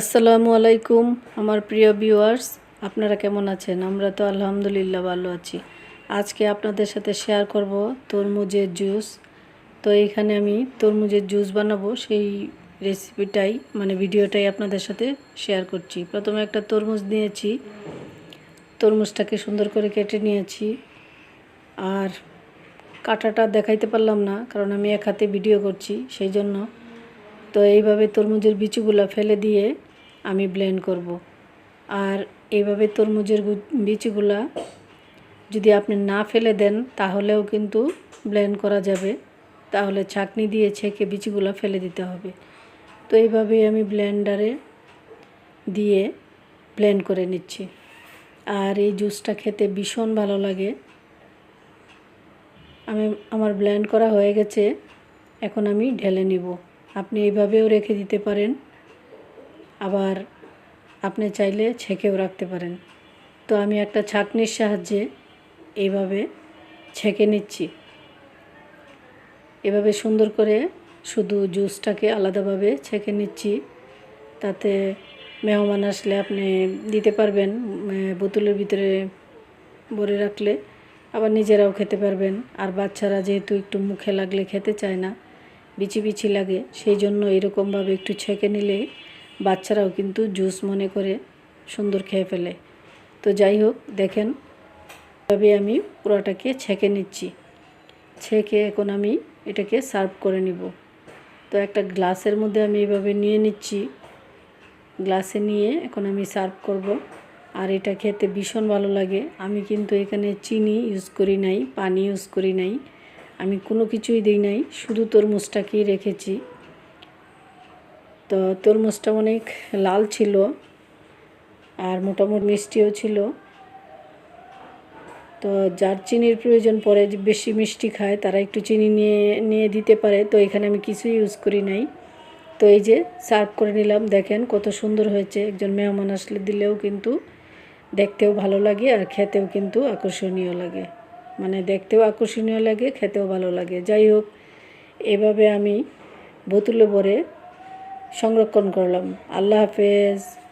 আসসালামু আলাইকুম, আমার প্রিয় ভিউয়ার্স আপনারা কেমন আছেন? আমরা তো আলহামদুলিল্লাহ ভালো আছি। আজকে আপনাদের সাথে শেয়ার করব তরমুজের জুস তো এইখানে আমি তরমুজের জুস বানাবো, সেই রেসিপিটাই মানে ভিডিওটাই আপনাদের সাথে শেয়ার করছি। প্রথমে একটা তরমুজ নিয়েছি। তরমুজটাকে সুন্দর করে কেটে নিয়েছি। আর কাঁটাটা দেখাইতে পারলাম না, কারণ আমি এক হাতে ভিডিও করছি, সেই জন্য তো এইভাবে তরমুজের বিচিগুলো ফেলে দিয়ে আমি ব্লেন্ড করব। আর এইভাবে তরমুজের বিচিগুলা যদি আপনি না ফেলে দেন, তাহলেও কিন্তু ব্লেন্ড করা যাবে। তাহলে ছাঁকনি দিয়ে ছেঁকে বিচিগুলো ফেলে দিতে হবে। তো এইভাবেই আমি ব্লেন্ডারে দিয়ে ব্লেন্ড করে নিচ্ছি। আর এই জুসটা খেতে ভীষণ ভালো লাগে। আমি আমার ব্লেন্ড করা হয়ে গেছে। এখন আমি ঢেলে নিব। আপনি এইভাবেও রেখে দিতে পারেন। আবার আপনি চাইলে ছেঁকেও রাখতে পারেন। তো আমি একটা ছাঁকনির সাহায্যে এইভাবে ছেঁকে নিচ্ছি। এভাবে সুন্দর করে শুধু জুসটাকে আলাদাভাবে ছেঁকে নিচ্ছি। তাতে মেহমান আসলে আপনি দিতে পারবেন বোতলের ভিতরে ভরে রাখলে। আবার নিজেরাও খেতে পারবেন। আর বাচ্চারা যেহেতু একটু মুখে লাগলে খেতে চায় না বিচি বিচি লাগে। সেই জন্য এরকমভাবে একটু ছেঁকে নিলে বাচ্চারাও কিন্তু জুস মনে করে সুন্দর খেয়ে ফেলে। তো যাই হোক, দেখেন এভাবে আমি পুরোটাকে ছেঁকে নিচ্ছি। ছেঁকে এখন আমি এটাকে সার্ভ করে নিব। তো একটা গ্লাসের মধ্যে আমি এভাবে নিয়ে নিচ্ছি। গ্লাসে নিয়ে এখন আমি সার্ভ করব। আর এটা খেতে ভীষণ ভালো লাগে। আমি কিন্তু এখানে চিনি ইউজ করি নাই, পানি ইউজ করি নাই। আমি কোনো কিছুই দিই নাই, শুধু তরমুজটাকেই রেখেছি। তো তরমুজটা অনেক লাল ছিল আর মোটামুটি মিষ্টিও ছিল। তো যার চিনির প্রয়োজন পড়ে, বেশি মিষ্টি খায়, তারা একটু চিনি নিয়ে নিয়ে দিতে পারে। তো এখানে আমি কিছুই ইউজ করি নাই। তো এই যে সার্ভ করে নিলাম, দেখেন কত সুন্দর হয়েছে। একজন মেহমান আসলে দিলেও কিন্তু দেখতেও ভালো লাগে আর খেতেও কিন্তু আকর্ষণীয় লাগে। মানে দেখতেও আকর্ষণীয় লাগে, খেতেও ভালো লাগে। যাই হোক, এভাবে আমি বোতলে ভরে সংরক্ষণ করলাম। আল্লাহ হাফেজ।